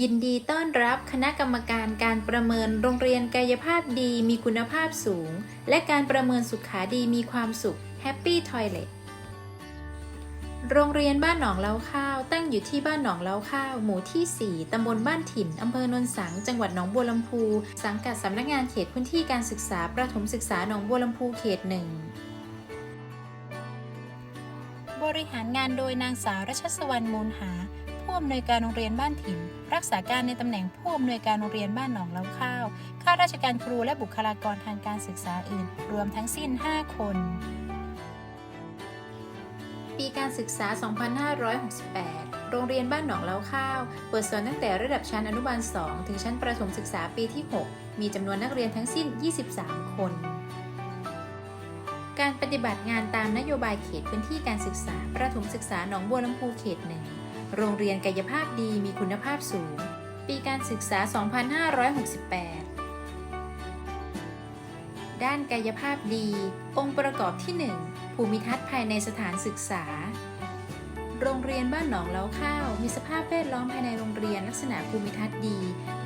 ยินดีต้อนรับคณะกรรมการการประเมินโรงเรียนกายภาพดีมีคุณภาพสูง และการประเมินสุขาดีมีความสุข Happy Toilet โรงเรียนบ้านหนองเล้าข้าว ตั้งอยู่ที่บ้านหนองเล้าข้าว หมู่ที่ 4 ตำบลบ้านถิ่น อำเภอโนนสัง จังหวัดหนองบัวลำพู สังกัดสำนักงานเขตพื้นที่การศึกษาประถมศึกษาหนองบัวลำพูเขตหนึ่งบริหารงานโดยนางสาวรัชสวรรณมูลหา ผู้อำนวยการโรงเรียนบ้านถิ่น รักษาการในตำแหน่งผู้อำนวยการโรงเรียนบ้านหนองเล้าข้าวข้าราชการครูและบุคลากรทางการศึกษาอื่น รวมทั้งสิ้น 5 คน ปีการศึกษา 2568 โรงเรียนบ้านหนองเล้าข้าว เปิดสอนตั้งแต่ระดับชั้นอนุบาล 2 ถึงชั้นประถมศึกษาปีที่ 6 มีจำนวนนักเรียนทั้งสิ้น 23 คนการปฏิบัติงานตามนโยบายเขตพื้นที่การศึกษา ประถมศึกษาหนองบัวลำพูเขตหนึ่ง โรงเรียนกายภาพดีมีคุณภาพสูง ปีการศึกษา 2568 ด้านกายภาพดี องค์ประกอบที่ 1 ภูมิทัศน์ภายในสถานศึกษา โรงเรียนบ้านหนองเล้าข้าว มีสภาพแวดล้อมภายในโรงเรียนลักษณะภูมิทัศน์ดี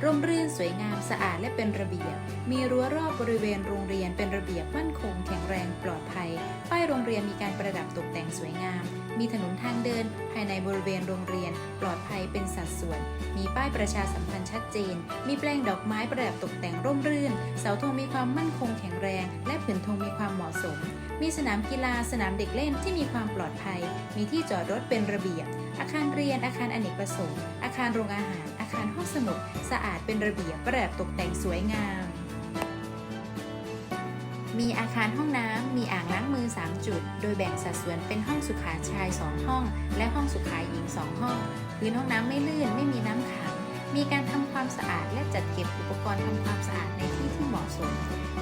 ร่มรื่นสวยงามสะอาดและเป็นระเบียบ มีรั้วรอบบริเวณโรงเรียนเป็นระเบียบมั่นคง แข็งแรงปลอดภัย ป้ายโรงเรียนมีการประดับตกแต่งสวยงาม มีถนนทางเดิน ภายในบริเวณโรงเรียน ปลอดภัยเป็นสัดส่วน มีป้ายประชาสัมพันธ์ชัดเจน มีแปลงดอกไม้ประดับตกแต่งร่มรื่น เสาธงมีความมั่นคงแข็งแรง และผืนธงมีความเหมาะสม มีสนามกีฬาสนามเด็กเล่นที่มีความปลอดภัย มีที่จอดรถเป็นระเบียบ อาคารเรียน อาคารอเนกประสงค์ อาคารโรงอาหาร อาคารห้องสมุด สะอาดเป็นระเบียบ ประดับตกแต่งสวยงาม มีอาคารห้องน้ำ มีอ่างล้างมือ 3 จุด โดยแบ่งสัดส่วนเป็นห้องสุขาชาย 2 ห้อง และห้องสุขาหญิง 2 ห้อง พื้นห้องน้ำไม่ลื่น ไม่มีน้ำขัง มีการทำความสะอาดและจัดเก็บอุปกรณ์ทำความสะอาดในที่ที่เหมาะสม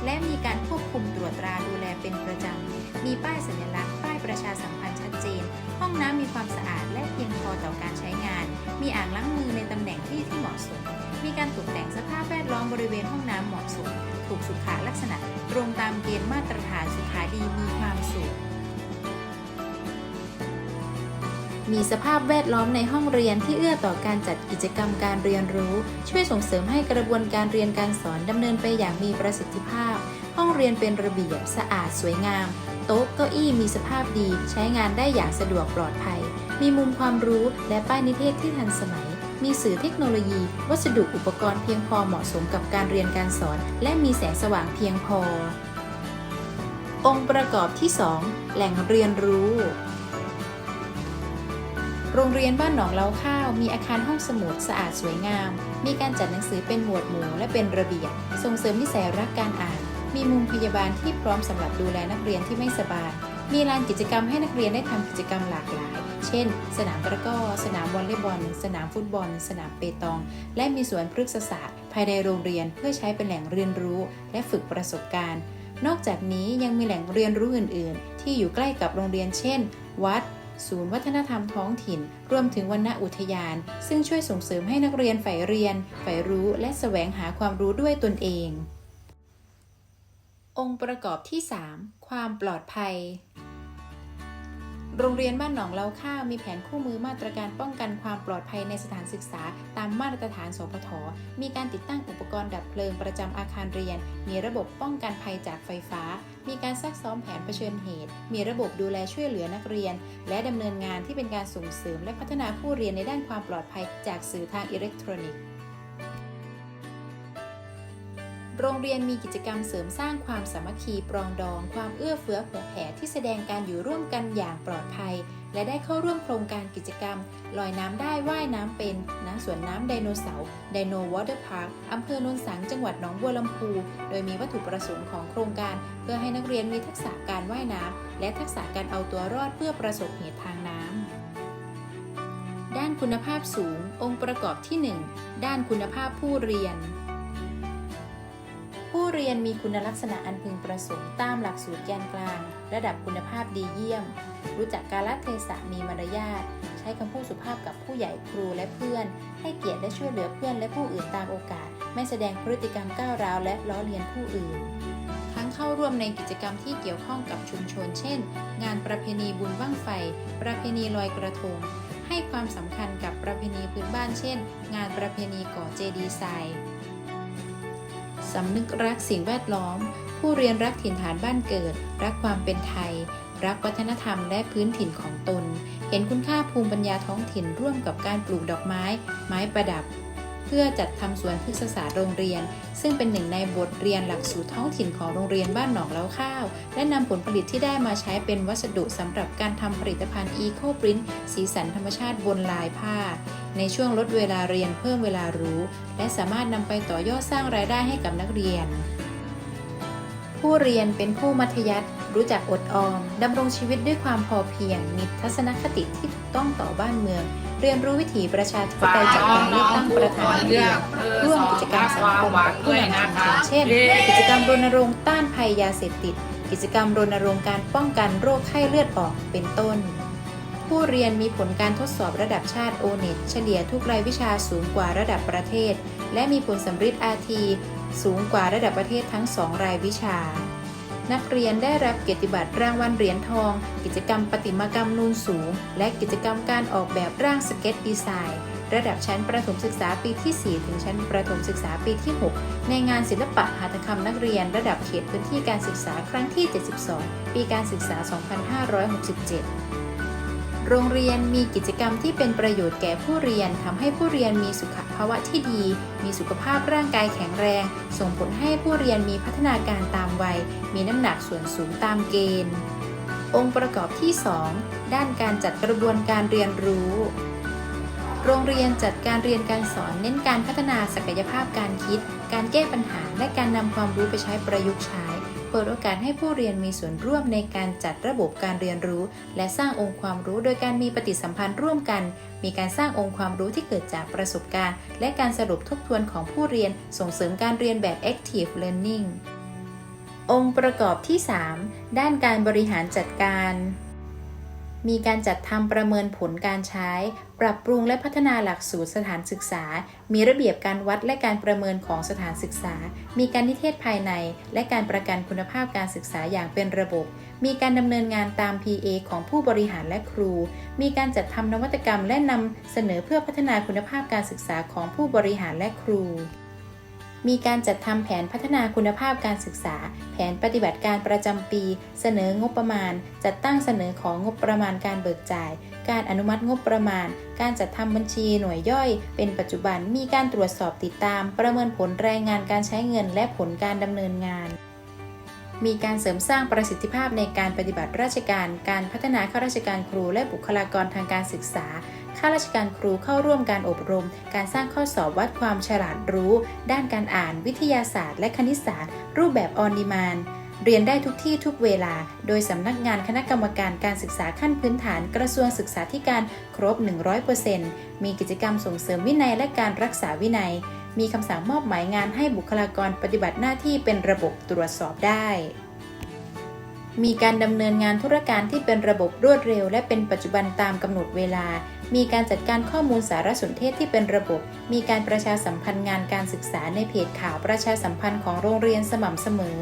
และมีการควบคุมตรวจตราดูแลเป็นประจำ มีป้ายสัญลักษณ์ ป้ายประชาสัมพันธ์ชัดเจน ห้องน้ำมีความสะอาดและเพียงพอต่อการใช้งาน มีอ่างล้างมือในตำแหน่งที่ที่เหมาะสม มีการตกแต่งสภาพแวดล้อมบริเวณห้องน้ำเหมาะสม ถูกสุขาลักษณะ ตรงตามเกณฑ์มาตรฐานสุขาดีมีความสุข มีสภาพแวดล้อมในห้องเรียนที่เอื้อต่อการจัดกิจกรรมการเรียนรู้ ช่วยส่งเสริมให้กระบวนการเรียนการสอนดำเนินไปอย่างมีประสิทธิภาพ ห้องเรียนเป็นระเบียบสะอาดสวยงาม ต๊ะเก้าอี้มีสภาพดี ใช้งานได้อย่างสะดวกปลอดภัย มีมุมความรู้และป้ายนิเทศที่ทันสมัย มีสื่อเทคโนโลยี วัสดุอุปกรณ์เพียงพอเหมาะสมกับการเรียนการสอน และมีแสงสว่างเพียงพอ องค์ประกอบที่ 2 แหล่งเรียนรู้ โรงเรียนบ้านหนองเล้าข้าว มีอาคารห้องสมุดสะอาดสวยงาม มีการจัดหนังสือเป็นหมวดหมู่และเป็นระเบียบ ส่งเสริมนิสัยรักการอ่าน มีมุมพยาบาลที่พร้อมสำหรับดูแลนักเรียนที่ไม่สบาย มีลานกิจกรรมให้นักเรียนได้ทำกิจกรรมหลากหลาย เช่น สนามตะกร้อ สนามวอลเลย์บอล สนามฟุตบอล สนามเปตอง และมีสวนพฤกษศาสตร์ ภายในโรงเรียนเพื่อใช้เป็นแหล่งเรียนรู้ และฝึกประสบการณ์ นอกจากนี้ยังมีแหล่งเรียนรู้อื่น ๆ ที่อยู่ใกล้กับโรงเรียน เช่น วัดศูนย์วัฒนธรรมท้องถิ่น รวมถึงวันณอุทยาน ซึ่งช่วยส่งเสริมให้นักเรียนใฝ่เรียนใฝ่รู้ และแสวงหาความรู้ด้วยตนเอง องค์ประกอบที่ 3 ความปลอดภัย โรงเรียนบ้านหนองเล้าข้าวมีแผนคู่มือมาตรการป้องกันความปลอดภัยในสถานศึกษา ตามมาตรฐานสพท มีการติดตั้งอุปกรณ์ดับเพลิงประจำอาคารเรียน มีระบบป้องกันภัยจากไฟฟ้า มีการซักซ้อมแผนเผชิญเหตุ มีระบบดูแลช่วยเหลือนักเรียน และดำเนินงานที่เป็นการส่งเสริมและพัฒนาผู้เรียนในด้านความปลอดภัยจากสื่อทางอิเล็กทรอนิกส์ โรงเรียนมีกิจกรรมเสริมสร้างความสามัคคีปรองดอง ความเอื้อเฟื้อเผื่อแผ่ที่แสดงการอยู่ร่วมกันอย่างปลอดภัย และได้เข้าร่วมโครงการกิจกรรม ลอยน้ำได้ว่ายน้ำเป็นณสวนน้ำไดโนเสาร์ไดโนวอเตอร์พาร์คอำเภอโนนสังจังหวัดหนองบัวลำพู โดยมีวัตถุประสงค์ของโครงการ เพื่อให้นักเรียนมีทักษะการว่ายน้ำและทักษะการเอาตัวรอดเพื่อประสบเหตุทางน้ำด้านคุณภาพสูง องค์ประกอบที่ 1 ด้านคุณภาพผู้เรียน ผู้เรียนมีคุณลักษณะอันพึงประสงค์ตามหลักสูตรแกนกลาง ระดับคุณภาพดีเยี่ยม รู้จักกาลเทศะมีมารยาทใช้คำพูดสุภาพกับผู้ใหญ่ครูและเพื่อน ให้เกียรติและช่วยเหลือเพื่อนและผู้อื่นตามโอกาส ไม่แสดงพฤติกรรมก้าวร้าวและล้อเลียนผู้อื่น ทั้งเข้าร่วมในกิจกรรมที่เกี่ยวข้องกับชุมชน เช่น งานประเพณีบุญบั้งไฟ ประเพณีลอยกระทง ให้ความสำคัญกับประเพณีพื้นบ้านเช่น งานประเพณีก่อเจดีย์ทราย สำนึกรักสิ่งแวดล้อม ผู้เรียนรักถิ่นฐานบ้านเกิด รักความเป็นไทย รักวัฒนธรรมและพื้นถิ่นของตน เห็นคุณค่าภูมิปัญญาท้องถิ่นร่วมกับการปลูกดอกไม้ ไม้ประดับ พื่อจัดทำสวนพฤกษศาสตร์โรงเรียน ซึ่งเป็นหนึ่งในบทเรียนหลักสูตรท้องถิ่นของโรงเรียนบ้านหนองเล้าข้าว และนำผลผลิตที่ได้มาใช้เป็นวัสดุสำหรับการทำผลิตภัณฑ์ Eco Print สีสันธรรมชาติบนลายผ้า ในช่วงลดเวลาเรียนเพิ่มเวลารู้ และสามารถนำไปต่อยอดสร้างรายได้ให้กับนักเรียน ผู้เรียนเป็นผู้มัธยัติ รู้จักอดออม ดำรงชีวิตด้วยความพอเพียง มีทัศนคติที่ถูกต้องต่อบ้านเมือง เรียนรู้วิถีประชาธิปไตยจากการเลือกตั้งประธานนักเรียนร่วมกิจกรรมสังคมกับผู้นำชุมชนเช่น กิจกรรมรณรงค์ต้านภัยยาเสพติด กิจกรรมรณรงค์การป้องกันโรคไข้เลือดออกเป็นต้น ผู้เรียนมีผลการทดสอบระดับชาติโอเน็ตเฉลี่ยทุกรายวิชาสูงกว่าระดับประเทศ และมีผลสำริดอาทีสูงกว่าระดับประเทศทั้งสองรายวิชา นักเรียนได้รับเกียรติบัตรรางวัลเหรียญทอง กิจกรรมประติมากรรมนูนสูง และกิจกรรมการออกแบบร่างสเก็ตดีไซน์ ระดับชั้นประถมศึกษาปีที่ 4 ถึงชั้นประถมศึกษาปีที่ 6 ในงานศิลปะหัตถกรรมนักเรียน ระดับเขตพื้นที่การศึกษาครั้งที่ 72 ปีการศึกษา 2567 โรงเรียนมีกิจกรรมที่เป็นประโยชน์แก่ผู้เรียนทำให้ผู้เรียนมีสุขภาวะที่ดี มีสุขภาพร่างกายแข็งแรง ส่งผลให้ผู้เรียนมีพัฒนาการตามวัย มีน้ำหนักส่วนสูงตามเกณฑ์ องค์ประกอบที่ 2 ด้านการจัดกระบวนการเรียนรู้ โรงเรียนจัดการเรียนการสอนเน้นการพัฒนาศักยภาพการคิด การแก้ปัญหา และการนำความรู้ไปใช้ประยุกต์ใช้ เปิดโอกาสให้ผู้เรียนมีส่วนร่วมในการจัดระบบการเรียนรู้ และสร้างองค์ความรู้โดยการมีปฏิสัมพันธ์ร่วมกัน มีการสร้างองค์ความรู้ที่เกิดจากประสบการณ์ และการสรุปทบทวนของผู้เรียนส่งเสริมการเรียนแบบ active learning องค์ประกอบที่ 3 ด้านการบริหารจัดการ มีการจัดทำประเมินผลการใช้ ปรับปรุงและพัฒนาหลักสูตรสถานศึกษา มีระเบียบการวัดและการประเมินของสถานศึกษา มีการนิเทศภายใน และการประกันคุณภาพการศึกษาอย่างเป็นระบบ มีการดำเนินงานตาม PA ของผู้บริหารและครู มีการจัดทำนวัตกรรมและนำเสนอเพื่อพัฒนาคุณภาพการศึกษาของผู้บริหารและครู มีการจัดทำแผนพัฒนาคุณภาพการศึกษา แผนปฏิบัติการประจำปี เสนองบประมาณ จัดตั้งเสนอของงบประมาณการเบิกจ่าย การอนุมัติงบประมาณ การจัดทำบัญชีหน่วยย่อย เป็นปัจจุบันมีการตรวจสอบติดตาม ประเมินผลรายงานการใช้เงิน และผลการดำเนินงานมีการเสริมสร้างประสิทธิภาพในการปฏิบัติราชการ การพัฒนาข้าราชการครูและบุคลากรทางการศึกษา ข้าราชการครูเข้าร่วมการอบรม การสร้างข้อสอบวัดความฉลาดรู้ ด้านการอ่านวิทยาศาสตร์ และคณิตศาสตร์ รูปแบบออนดีมานเรียนได้ทุกที่ทุกเวลา โดยสำนักงานคณะกรรมการการศึกษาขั้นพื้นฐานกระทรวงศึกษาธิการครบ 100%มีกิจกรรมส่งเสริมวินัยและการรักษาวินัย มีคำสั่งมอบหมายงานให้บุคลากรปฏิบัติหน้าที่เป็นระบบตรวจสอบได้ มีการดำเนินงานธุรการที่เป็นระบบรวดเร็ว และเป็นปัจจุบันตามกำหนดเวลา มีการจัดการข้อมูลสารสนเทศที่เป็นระบบ มีการประชาสัมพันธ์งานการศึกษาในเพจข่าวประชาสัมพันธ์ของโรงเรียนสม่ำเสมอ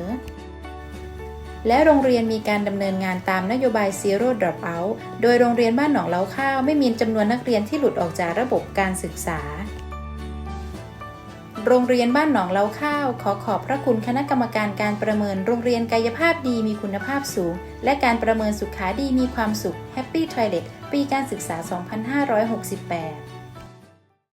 และโรงเรียนมีการดำเนินงานตามนโยบาย Zero Dropout โดยโรงเรียนบ้านหนองเล้าข้าวไม่มีจำนวนนักเรียนที่หลุดออกจากระบบการศึกษา โรงเรียนบ้านหนองเล้าข้าว ขอขอบพระคุณคณะกรรมการการประเมินโรงเรียนกายภาพดีมีคุณภาพสูง และการประเมินสุขาดีมีความสุข Happy Toilet ปีการศึกษา 2568